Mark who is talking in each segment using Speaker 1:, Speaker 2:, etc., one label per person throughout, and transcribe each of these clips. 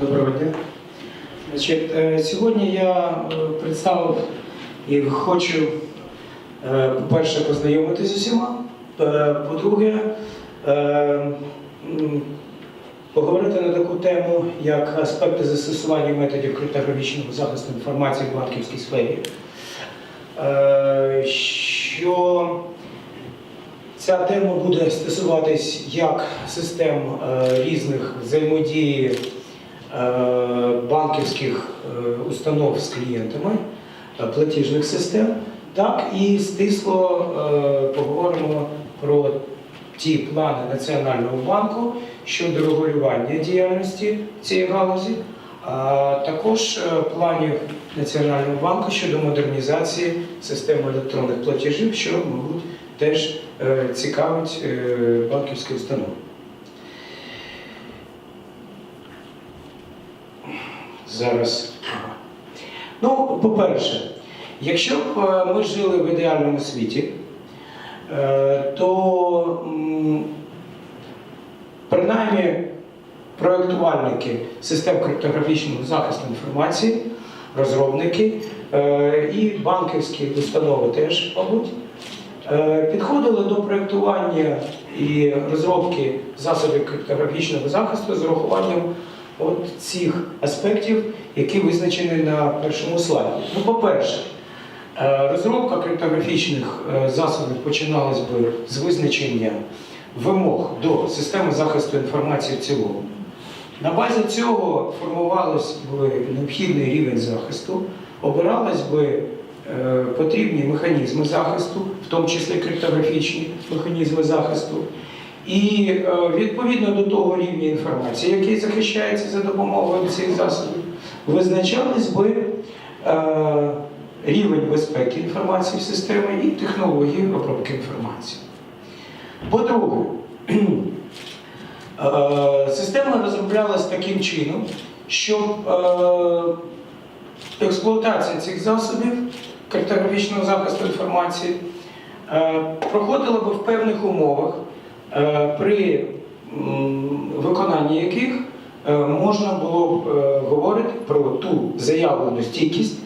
Speaker 1: Доброго дня. Значить, е, сьогодні я е, представив і хочу, е, по-перше, познайомитися з усіма. По-друге, поговорити на таку тему, як аспекти застосування методів криптографічного захисту інформації в банківській сфері. Що Ця тема буде стосуватись як систем різних взаємодії банківських е, установ з клієнтами, е, платіжних систем, так і стисло е, поговоримо про ті плани Національного банку щодо регулювання діяльності цієї галузі, а також е, планів Національного банку щодо модернізації системи електронних платежів, що, мабуть, теж е, цікавить е, банківські установи. Зараз. Ну, по-перше, якщо б е, ми жили в ідеальному світі, е, то принаймні проєктувальники систем криптографічного захисту інформації, розробники е, і банківські установи теж, мабуть, підходили до проєктування і розробки засобів криптографічного захисту з урахуванням от цих аспектів, які визначені на першому слайді. Ну, по-перше, е, розробка криптографічних е, засобів починалась би з визначення вимог до системи захисту інформації в цілому. На базі цього формувалось би необхідний рівень захисту, обирались би е, потрібні механізми захисту, в тому числі криптографічні механізми захисту. І е, відповідно до того рівня інформації, який захищається за допомогою цих засобів, визначались би е, рівень безпеки інформації в системі і технології обробки інформації. По-друге, Е, Система розроблялась таким чином, щоб експлуатація цих засобів криптографічного захисту інформації проходила би в певних умовах, при виконанні яких е, можна було б е, говорити про ту заявлену стійкість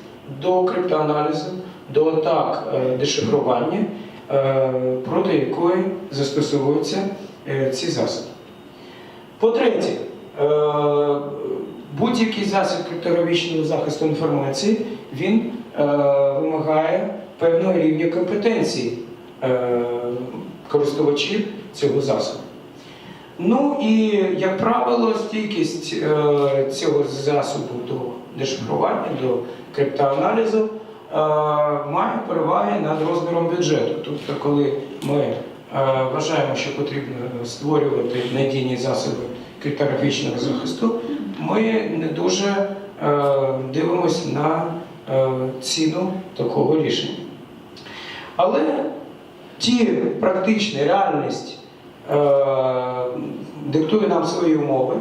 Speaker 1: до криптоаналізу, до атак е, дешифрування, е, проти якої застосовуються е, ці засоби. По-третє, е, будь-який засіб криптографічного захисту інформації він е, вимагає певного рівня компетенції е, користувачів цього засобу. Ну і, як правило, стійкість е, цього засобу до дешифрування, до криптоаналізу е, має переваги над розміром бюджету. Тобто, коли ми е, вважаємо, що потрібно створювати надійні засоби криптографічного захисту, ми не дуже е, дивимося на е, ціну такого рішення. Але ті практичні реальність е, диктує нам свої умови.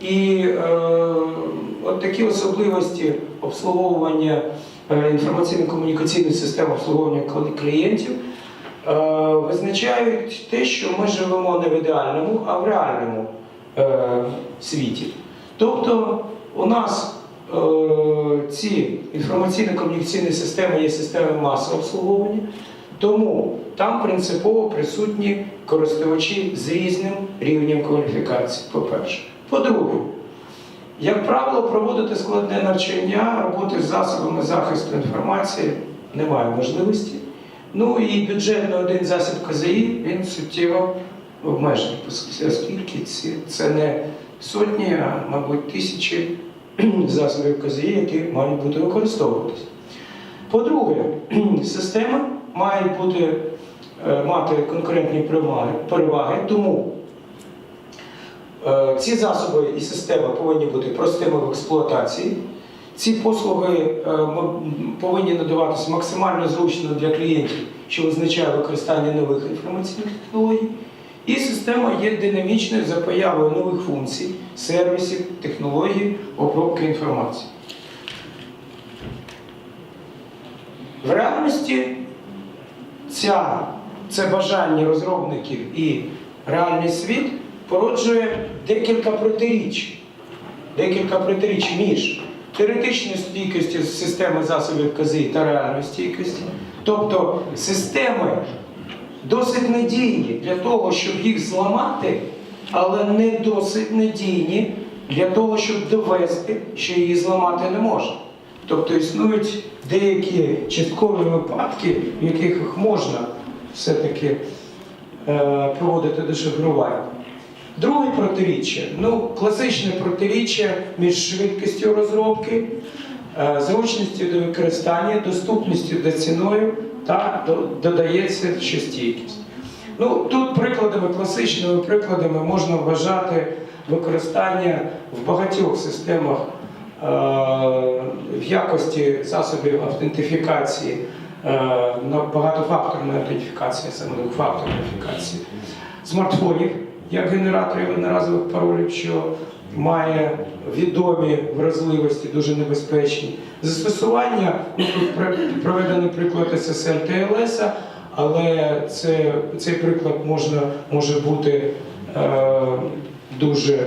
Speaker 1: І е, от такі особливості обслуговування е, інформаційно-комунікаційної системи обслуговування клієнтів е, визначають те, що ми живемо не в ідеальному, а в реальному е, світі. Тобто у нас е, ці інформаційно-комунікаційні системи є системи масового обслуговування, тому там принципово присутні користувачі з різним рівнем кваліфікації, по-перше. По-друге, як правило, проводити складне навчання, роботи з засобами захисту інформації немає можливості. Ну і бюджет один засіб КЗІ він суттєво обмежений, оскільки це не сотні, а мабуть тисячі засобів КЗІ, які мають бути використовуватися. По-друге, система має бути, е, мати конкурентні переваги, тому е, ці засоби і система повинні бути простими в експлуатації. Ці послуги е, повинні надаватися максимально зручно для клієнтів, що означає використання нових інформаційних технологій. І система є динамічною за появою нових функцій, сервісів, технологій обробки інформації. В реальності ця, це бажання розробників і реальний світ породжує декілька протиріч. декілька протиріч між теоретичною стійкістю системи засобів КЗІ та реальною стійкістю. Тобто системи досить надійні для того, щоб їх зламати, але не досить надійні для того, щоб довести, що її зламати не можна. Тобто існують деякі часткові випадки, в яких їх можна все-таки е, проводити дешифрування. Друге протиріччя ну, класичне протиріччя між швидкістю розробки, е, зручністю до використання, доступністю до ціною та до- додається ще стійкість. Ну, тут прикладами, класичними прикладами можна вважати використання в багатьох системах в якості засобів автентифікації, е, багатофакторної автентифікації, саме двохфакторної автентифікації смартфонів як генераторів одноразових паролів, що має відомі вразливості, дуже небезпечні. Застосування, ну тут проведений приклад SSL TLS, але це, цей приклад можна, може бути е, дуже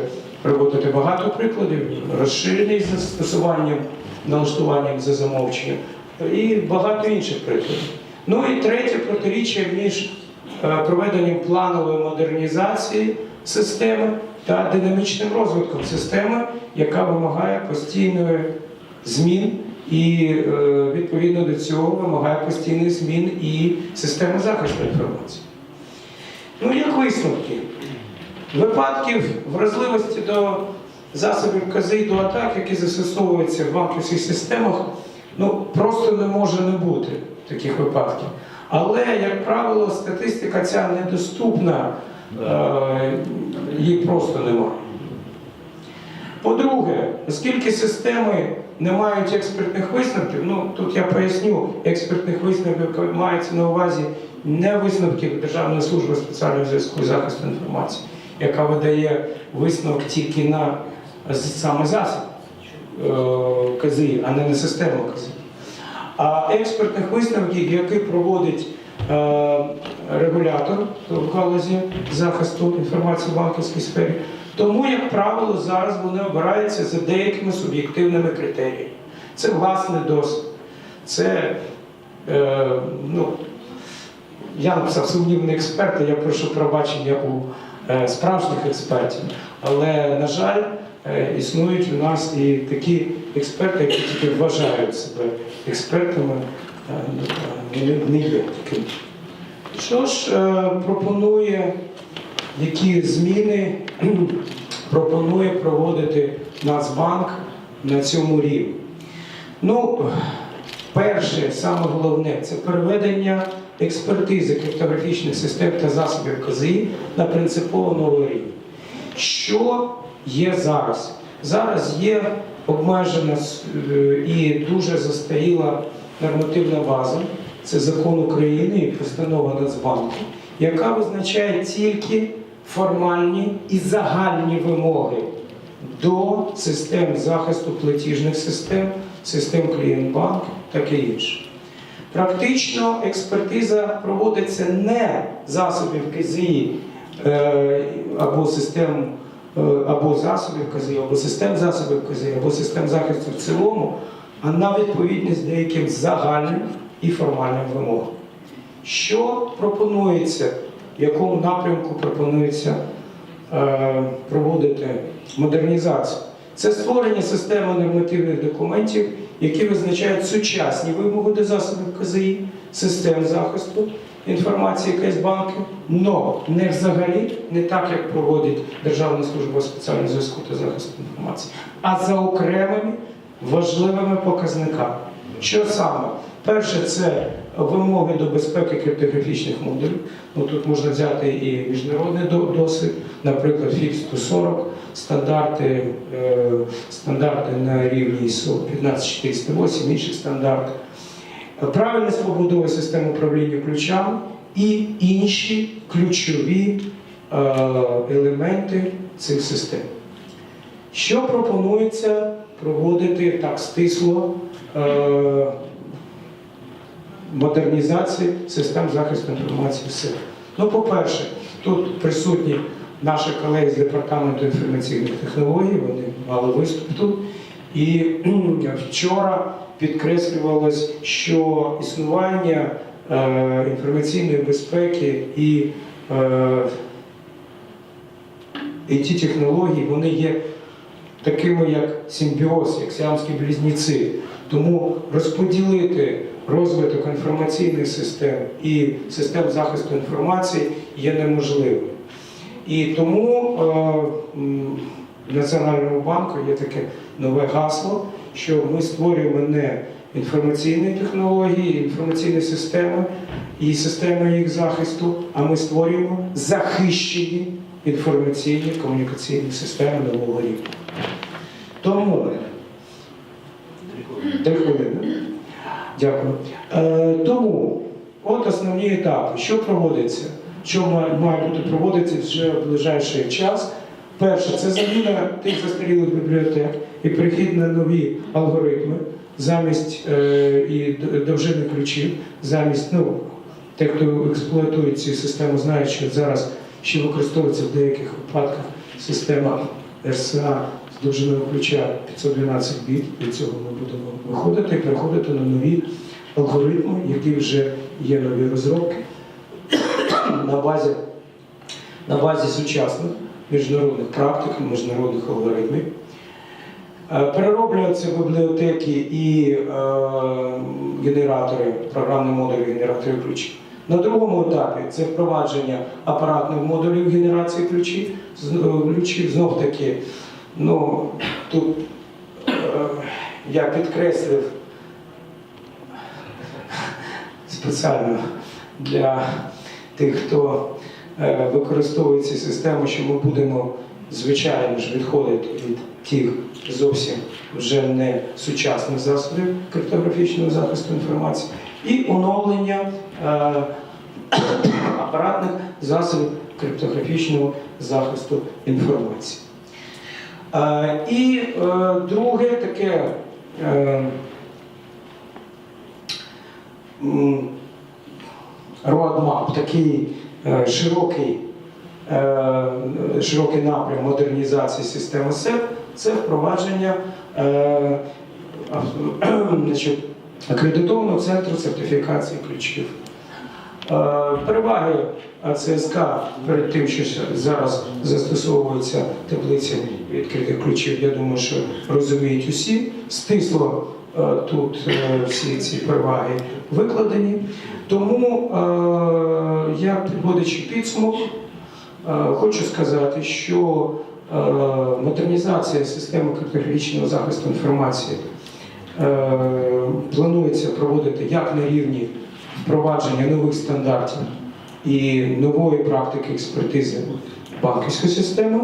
Speaker 1: приводити багато прикладів, розширений застосуванням, налаштуванням за замовченням і багато інших прикладів. Ну і третє протиріччя між е, проведенням планової модернізації системи та динамічним розвитком системи, яка вимагає постійної змін, і е, відповідно до цього вимагає постійних змін і система захисту інформації. Ну, як висновки? Випадків вразливості до засобів КЗІ до атак, які застосовуються в банківських системах, ну просто не може не бути таких випадків. Але, як правило, статистика ця недоступна, е, її просто немає. По-друге, оскільки системи не мають експертних висновків, ну тут я поясню, експертних висновків мається на увазі не висновків Державної служби спеціального зв'язку і захисту інформації, яка видає висновок тільки на саме засіб е, КЗІ, а не на систему КЗІ. А експертних висновків, які проводить е, регулятор в галузі захисту інформації в банківській сфері, тому, як правило, зараз вони обираються за деякими суб'єктивними критеріями. Це власний досвід, це е, ну, я написав сумнівний експерт, я прошу пробачення у справжніх експертів. Але, на жаль, е, існують у нас і такі експерти, які тільки вважають себе експертами, е, не- є такими. Що ж е, пропонує, які зміни пропонує проводити Нацбанк на цьому рівні? Ну, перше, саме головне, це переведення експертизи криптографічних систем та засобів КЗІ на принципово новий рівень. Що є зараз? Зараз є обмежена е, і дуже застаріла нормативна база, це закон України і постанова Нацбанку, яка визначає тільки формальні і загальні вимоги до систем захисту платіжних систем, систем клієнтбанку, таке інше. Практично експертиза проводиться не засобів КЗІ е, або систем е, або засобів КЗІ, або систем засобів КЗІ, або систем захисту в цілому, а на відповідність деяким загальним і формальним вимогам. Що пропонується, в якому напрямку пропонується е, проводити модернізацію? Це створення системи нормативних документів, які визначають сучасні вимоги до засобів КЗІ, систем захисту інформації КСБанки, но не взагалі, не так, як проводить Державна служба спеціального зв'язку та захисту інформації, а за окремими важливими показниками. Що саме? Перше, це вимоги до безпеки криптографічних модулів. Ну, тут можна взяти і міжнародний досвід, наприклад, FIPS 140, стандарти, е, стандарти на рівні ISO 15408, інші стандарти. Правильність побудови системи управління ключами і інші ключові е, елементи цих систем. Що пропонується проводити так стисло е, модернізації систем захисту інформації в? Ну, по-перше, тут присутні наші колеги з департаменту інформаційних технологій, вони мали виступ тут. І вчора підкреслювалось, що існування е, інформаційної безпеки і е, ті технології, вони є такими, як симбіоз, як сіамські близнюці. Тому розподілити розвиток інформаційних систем і систем захисту інформації є неможливим. І тому е, в Національному банку є таке нове гасло, що ми створюємо не інформаційні технології, інформаційні системи і системи їх захисту, а ми створюємо захищені інформаційні комунікаційні системи нового рівня. Тому Три хвилини. Дякую. Е, тому, от основні етапи. Що проводиться? Що має, бути проводитися вже в ближайший час? Перше, це заміна тих застарілих бібліотек і перехід на нові алгоритми замість е, і довжини ключів, замість, ну, те, хто експлуатує ці системи, знають, що зараз ще використовується в деяких випадках система РСА з довжиною ключа 512 біт. Від цього ми будемо виходити і переходити на нові алгоритми, які вже є нові розробки на базі, на базі сучасних міжнародних практик, міжнародних алгоритмів. Е, Перероблюються бібліотеки і е, генератори, програмні модулі генераторів ключів. На другому етапі це впровадження апаратних модулів генерації ключів. Е, ключів знов таки, ну тут е, я підкреслив спеціально для тих, хто е, використовує ці системи, що ми будемо, звичайно ж, відходити від тих зовсім вже не сучасних засобів криптографічного захисту інформації і оновлення е, апаратних засобів криптографічного захисту інформації. Е, І друге таке roadmap, такий е, широкий, е, широкий напрям модернізації системи СЕП це впровадження е, акредитованого центру сертифікації ключів. Переваги АЦСК перед тим, що зараз застосовується таблиця відкритих ключів, я думаю, що розуміють усі. Стисло тут всі ці переваги викладені. Тому, е, я підводячи підсумок, е, хочу сказати, що е, модернізація системи криптографічного захисту інформації планується проводити як на рівні впровадження нових стандартів і нової практики експертизи банківської системи,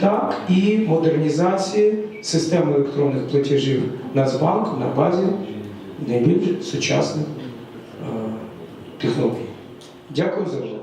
Speaker 1: так і модернізації системи електронних платежів Нацбанку на базі найбільш сучасних технологій. Дякую за увагу.